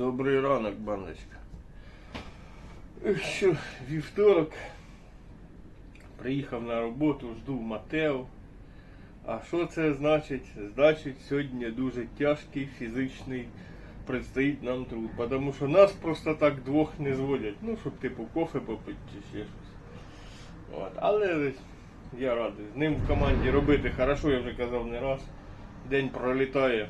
Добрий ранок, бандочка. Що, вівторок. Приїхав на роботу, жду Матео. А що це значить? Значить, сьогодні дуже тяжкий фізичний предстоїть нам труд. Тому що нас просто так двох не зводять. Ну, щоб типу кофе попити чи ще щось. От. Але я радий. З ним в команді робити хорошо, я вже казав не раз. День пролітає.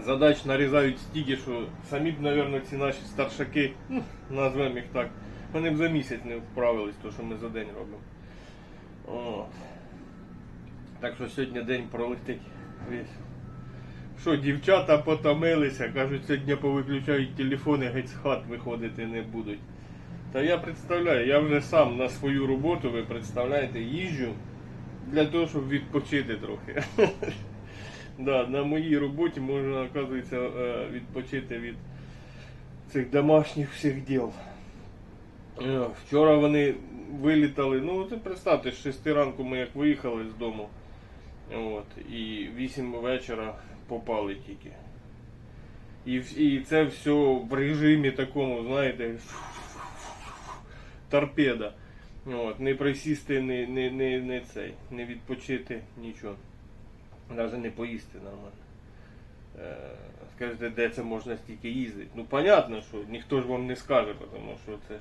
Задач нарізають стільки, що самі б, мабуть, ці наші старшаки, ну, назвемо їх так, вони б за місяць не вправились, то що ми за день робимо. О. Так що сьогодні день пролетить весь. Що, дівчата потомилися, кажуть, сьогодні повиключають телефони, геть з хат виходити не будуть. Та я представляю, я вже сам на свою роботу, ви представляєте, їжджу для того, щоб відпочити трохи. Да, на моїй роботі можна, оказується, е, відпочити від цих домашніх всіх діл. Е, Вчора вони вилітали, ну ти представте, з 6 ранку ми як виїхали з дому. От, і 8 вечора попали тільки. І, і це все в режимі такому, знаєте, торпеда. От, не присісти, не, не, не, не цей, не відпочити, нічого. Навіть не поїсти нормально. Е, Скажете, де це можна стільки їздити? Ну, понятно, що ніхто ж вам не скаже, тому що це ж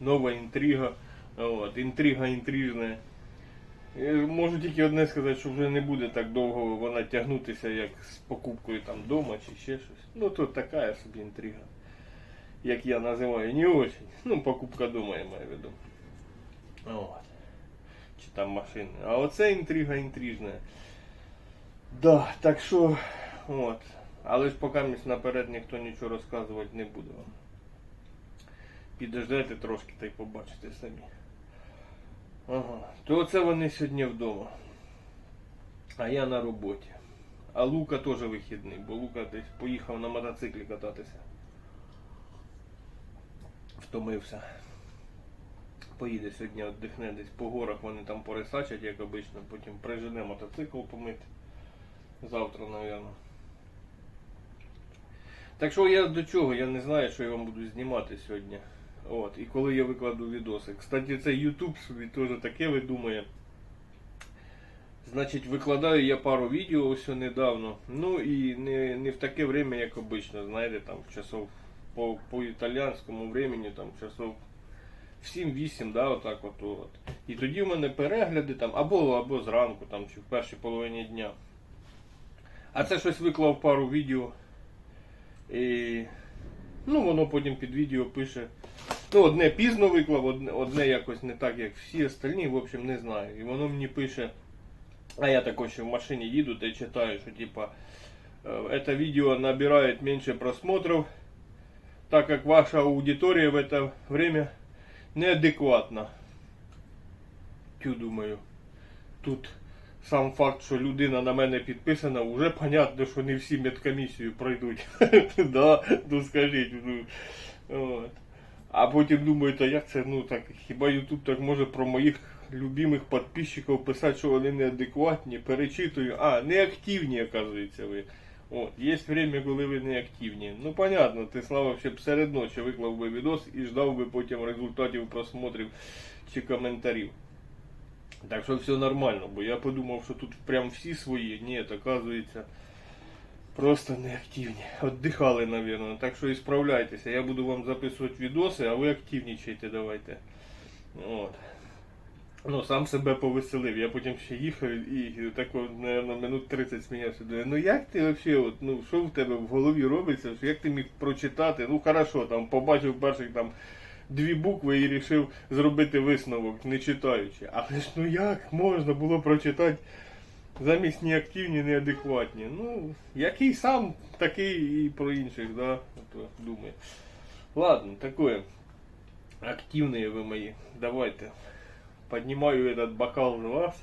нова інтрига. От, інтрига інтрижна. Е, Можу тільки одне сказати, що вже не буде так довго вона тягнутися, як з покупкою там дома чи ще щось. Ну то така собі інтрига. Як я називаю, не очень. Ну, покупка дома я маю в виду. От. Чи там машини. А оце інтрига інтрижна. Да, так що, от. Але ж поки місь наперед ніхто нічого розказувати не буде вам. Підождете трошки та й побачите самі. Ага. То оце вони сьогодні вдома. А я на роботі. А Лука теж вихідний, бо Лука десь поїхав на мотоциклі кататися. Втомився. Поїде сьогодні, віддихне десь по горах, вони там порисачать, як обично, потім прижене мотоцикл помити. Завтра, мабуть. Так що я до чого, я не знаю, що я вам буду знімати сьогодні. От, і коли я викладу відоси. Кстати, це YouTube собі теж таке видумує. Значить, викладаю я пару відео ось недавно. Ну і не, не в таке время, як обично, знаєте, там часов по, по італіянському времени, там часов в 7-8, да, отак от, от. І тоді в мене перегляди там або, або зранку, там, чи в першій половині дня. А це щось виклав пару відео. І... Ну, воно потім під відео пише. Ну, одне пізно виклав, одне, одне якось не так, як всі остальні, в общем, не знаю. І воно мені пише. А я також ще в машині їду та й читаю, що типа э, это видео набирает меньше просмотров, так как ваша аудитория в это время неадекватна. Тю, думаю, тут сам факт, що людина на мене підписана, вже понятно, що не всі медкомісію пройдуть. да, ну скажіть. Ну. А потім думаю, та як це, ну так, хіба YouTube так може про моїх любимих підписчиків писати, що вони неадекватні, перечитую. А, неактивні, оказується ви. От, є время, коли ви неактивні. Ну, понятно, ти слава ще б серед ночі виклав би відос і ждав би потім результатів просмотрів чи коментарів. Так що все нормально, бо я подумав, що тут прям всі свої. Ні, оказується, просто неактивні. Отдихали, напевно. Так що і справляйтеся. Я буду вам записувати відоси, а ви активнічайте давайте. От. Ну, сам себе повеселив. Я потім ще їхав і так, мабуть, минут 30 сміявся. Думаю, ну як ти взагалі, от, ну що в тебе в голові робиться, як ти міг прочитати? Ну хорошо, там побачив перших там дві букви і вирішив зробити висновок, не читаючи. Але ж ну як можна було прочитати замість неактивні, неадекватні? Ну, який сам, такий і про інших, да? Ото, думаю. Ладно, такое. Активные вы мои. Давайте. Поднимаю этот бокал за вас.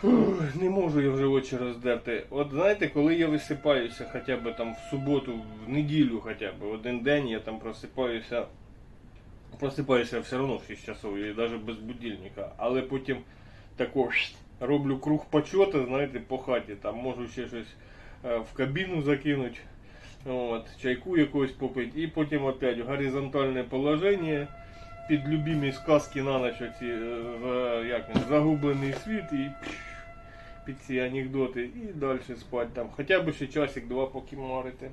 Фух, не можу я вже очі роздерти. От знаєте, коли я висипаюся хоча б там в суботу, в неділю хоча б, один день я там просипаюся. Просипаюся все одно в 6 часов, і навіть без будильника. Але потім тако роблю круг почота, знаєте, по хаті. Там можу ще щось е, в кабіну закинути. От, чайку якогось попить, і потім опять горизонтальне положення під любимі сказки на ніч оці, е, як, загублений світ і під ці анекдоти, і далі спати там. Хоча б ще часик-два поки марити.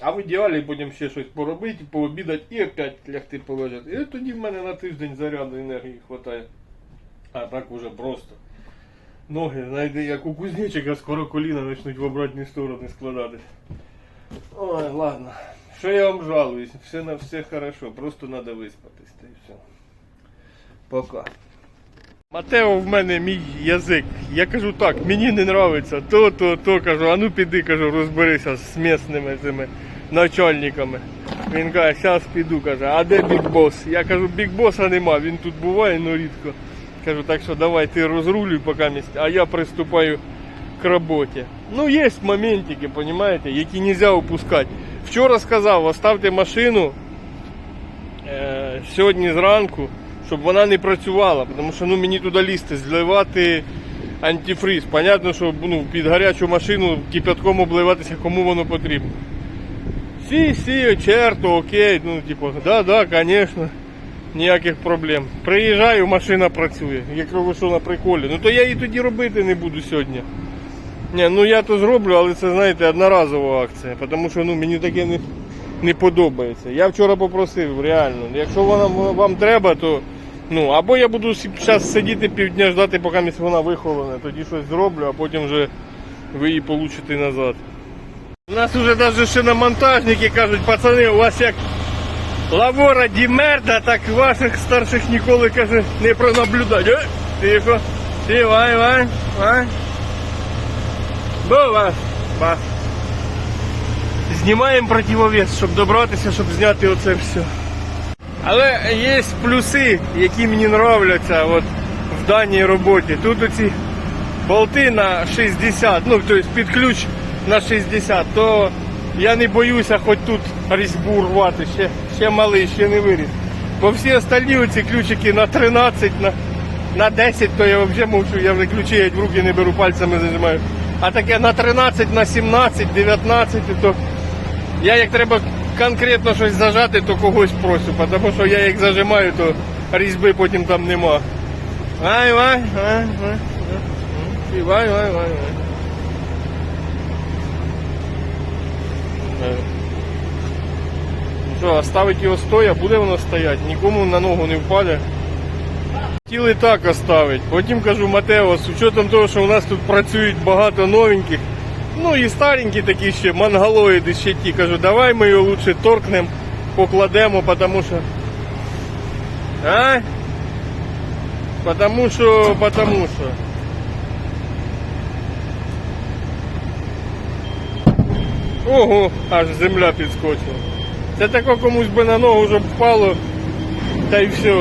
А в ідеалі потім ще щось поробити, пообідати і опять лягти полежати. І тоді в мене на тиждень заряду енергії вистачає. А так уже просто. Ноги, знаєте, як у кузнечика скоро коліна почнуть в обратні сторони складатись. Ой, ладно. Що я вам жалуюсь? Все на все хорошо, просто треба виспатись, та і все. Пока. Матео в мене мій язик. Я кажу так, мені не нравиться то, то, то кажу, а ну піди, кажу, розберися з місними цими начальниками. Він каже, зараз піду, каже, а де бікбос? Я кажу, бікбоса нема, він тут буває, але рідко. Кажу, так що давай ти розрулюй поки місць, а я приступаю к роботі. Ну, є моментики, понимаете, які нельзя упускати. Вчора сказав, оставте машину е, сьогодні зранку, щоб вона не працювала, тому що ну, мені туди лізти, зливати антифриз. Понятно, що ну, під гарячу машину кипятком обливатися, кому воно потрібно. Сі, сі, черто, окей, ну, типу, да, да, звісно. Ніяких проблем. Приїжджаю, машина працює. Я кажу, що на приколі. Ну то я її тоді робити не буду сьогодні. Ні, ну я то зроблю, але це, знаєте, одноразова акція. Тому що ну, мені таке не, не подобається. Я вчора попросив, реально. Якщо вона вам треба, то ну, або я буду зараз сидіти півдня ждати, поки вона вихолоне, тоді щось зроблю, а потім вже ви її получите назад. У нас вже навіть ще на монтажники кажуть, пацани, у вас як Лавора Дімерда, так ваших старших ніколи каже не пронаблюдать. Е, Тихо. Ти, вай, вай. Бува. Знімаємо противовес, щоб добратися, щоб зняти оце все. Але є плюси, які мені нравляться от, в даній роботі. Тут оці болти на 60, ну тобто під ключ на 60, то я не боюся хоч тут різьбу рвати, ще, ще малий, ще не виріс. Бо всі остальні оці ключики на 13, на, на 10, то я взагалі мовчу, я вже ключі геть в руки не беру, пальцями зажимаю. А таке на 13, на 17, 19, то я як треба конкретно щось зажати, то когось просю, тому що я як зажимаю, то різьби потім там нема. Вай, вай, вай, вай, вай, вай, вай, Що, оставить його стоя, буде воно стояти, нікому на ногу не впаде. Хотіли так оставити. Потім кажу Матео, з учетом того, що у нас тут працюють багато новеньких, ну і старенькі такі ще, монголоїди ще ті. Кажу, давай ми його лучше торкнемо, покладемо, тому що. А? Потому що, потому що. Ого, аж земля підскочила. Це тако комусь би на ногу вже впало, та й все.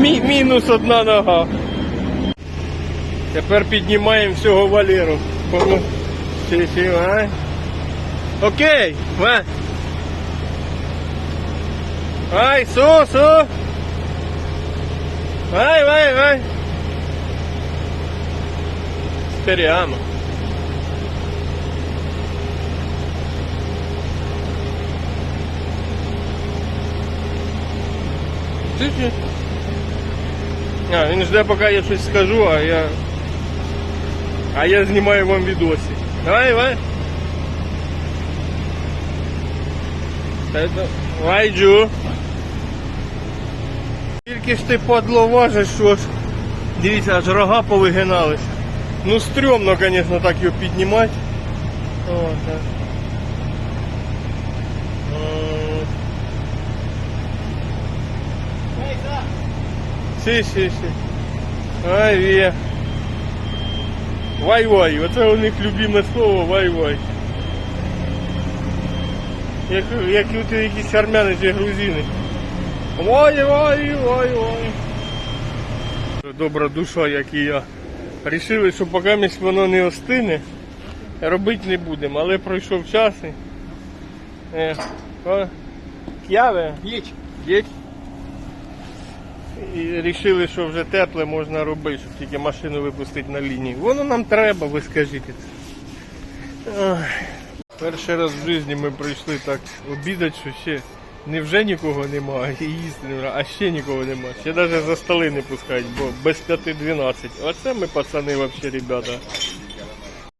Мі- мінус одна нога. Тепер піднімаємо всього Валеру. Пому- Сі- сі, а? Окей, ва. Ай, су, су. Vai, vai, vai. Speriamo. Sì, sì. А, він жде, поки я щось скажу, а я. А я знімаю вам відосик. Давай, давай. Давай, Тільки ж ти падло важиш, що ж. Дивіться, аж рога повигиналися. Ну стрьомно, звісно, так його піднімати. О, так. Сі. Ай, вє. Вай-вай, оце у них любиме слово вай-вай. Як, як у якісь армяни чи грузини. Ой. Добра душа, як і я. Рішили, що поки місь воно не остине, робити не будемо, але пройшов час і. Е, К'яве? Їдь. Є. І рішили, що вже тепле можна робити, щоб тільки машину випустити на лінію. Воно нам треба, ви скажіть. Перший раз в житті ми прийшли так обідати, що ще не вже нікого немає, і їсти немає, а ще нікого немає. Ще навіть за столи не пускають, бо без 5-12. Оце ми пацани взагалі, ребята.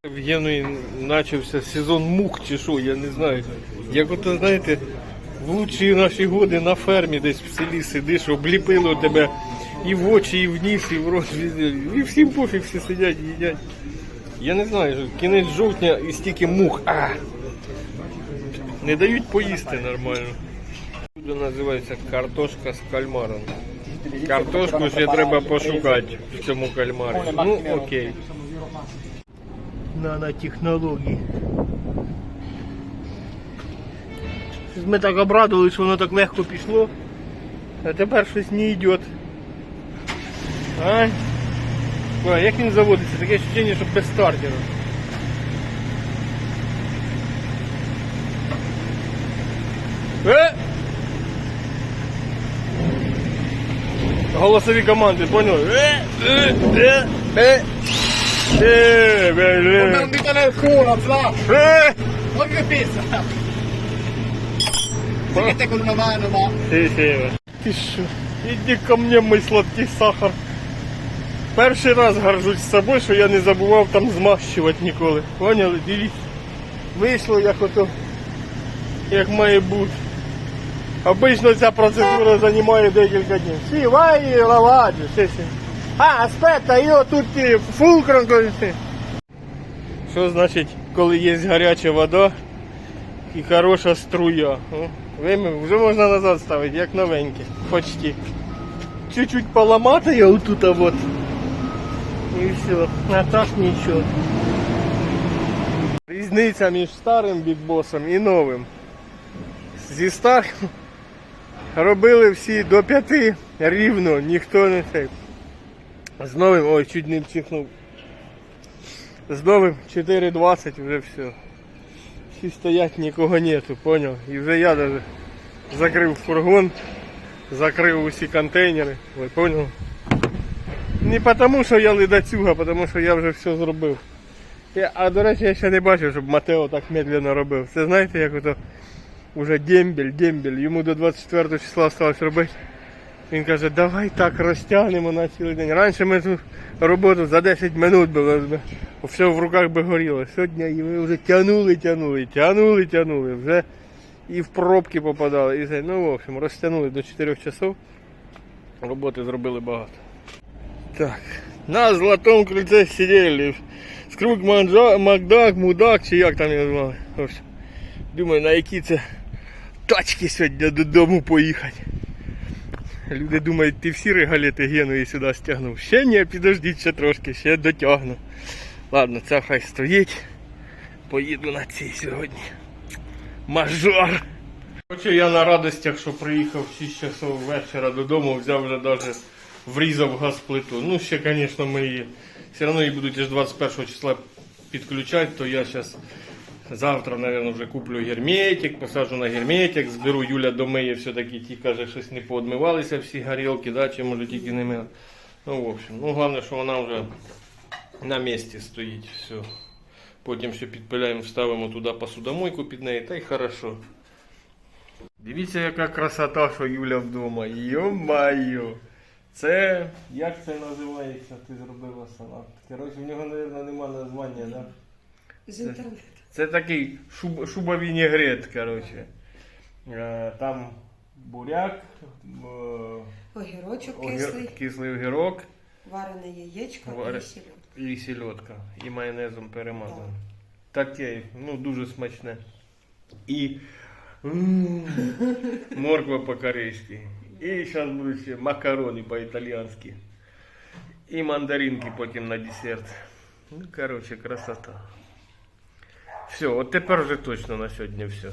В Генуї почався сезон мух чи що, я не знаю. Як ото, знаєте, в лучші наші годи на фермі десь в селі сидиш, обліпило тебе і в очі, і в ніс, і в рот, і всім пофіг, всі сидять, їдять. Я не знаю, кінець жовтня і стільки мух. А! Не дають поїсти нормально. Тут називається картошка з кальмаром. Картошку ще треба пошукати в цьому кальмарі. Ну окей. Нанотехнології. Ми так обрадували, що воно так легко пішло. А тепер щось не йде. А? А, як він заводиться? Таке відчуття, що без стартера. Е! Голосові команди, понял? Е, е, е, е. Е, блін. Non dite nel culo, Fla! Е. Ma che pizza! Si mette con una mano, ma... Ти. Ти що? Іди ко мне, мій сладкий сахар. Перший раз горжусь собою, що я не забував там змащувати ніколи. Поняли? Дивіться. Вийшло як ото, як має бути. Обично ця процедура займає декілька днів. Сі, vai і lavaggi, sì, sì. А, aspetta, io tutti fulcrum così. Що значить, коли є гаряча вода і хороша струя? О, Вимив, вже можна назад ставити, як новеньке. Почти. Чуть-чуть поламати я отут, а вот. І все. А так нічого. Різниця між старим бікбосом і новим. Зі старим робили всі до п'яти рівно, ніхто не цей. З новим, ой, чуть не вчихнув. З новим 4.20 вже все. Всі стоять, нікого нету, понял? І вже я даже закрив фургон, закрив усі контейнери, ви понял? Не тому, що я ледацюга, а тому що я вже все зробив. Я, а до речі, я ще не бачив, щоб Матео так медленно робив. Це знаєте, як ото уже дембель, дембель, йому до 24 числа осталось робити. Він каже, давай так розтягнемо на цілий день. Раніше ми цю роботу за 10 минут було, все в руках би горіло. Сьогодні і ми вже тягнули, тягнули, тягнули, тягнули. Вже і в пробки попадали. І. Ну, в общем, розтягнули до 4 часов. Роботи зробили багато. Так, на золотому крильце сиділи. Скрук Манджа- Макдак, Мудак, чи як там його звали. Думаю, на які це тачки сьогодні додому поїхати. Люди думають, ти всі регаліти Генуї сюди стягнув. Ще ні, підождіть ще трошки, ще дотягну. Ладно, це хай стоїть. Поїду на цій сьогодні. Мажор. Хоча я на радостях, що приїхав 6 часов вечора додому, взяв вже навіть врізав газплиту. Ну, ще, звісно, ми її все одно її будуть аж 21 числа підключати, то я зараз завтра, мабуть, вже куплю герметик, посаджу на герметик, зберу Юля домиє, все-таки ті каже, щось не поодмивалися всі горілки, да, чи може тільки не мили. Ну, в общем, ну головне, що вона вже на місці стоїть. Все. Потім ще підпиляємо, вставимо туди посудомойку під неї, та й хорошо. Дивіться, яка красота, що Юля вдома. Йо-майо. Це як це називається? Ти зробила салат. Коротше, в нього, мабуть, нема названня, да? З інтернету. Це такий шуб, шубовінігрет, коротше. Е, Там буряк, е, Огірочок огір- кислий, кислий огірок варене яєчко Варе- і сільот. і сільотка. І майонезом перемазано. Таке, ну дуже смачне. І м, морква по-корейськи. І зараз будуть ще макарони по-італійськи. І мандаринки потім на десерт. Ну, коротше, красота. Все, от тепер вже точно на сьогодні все.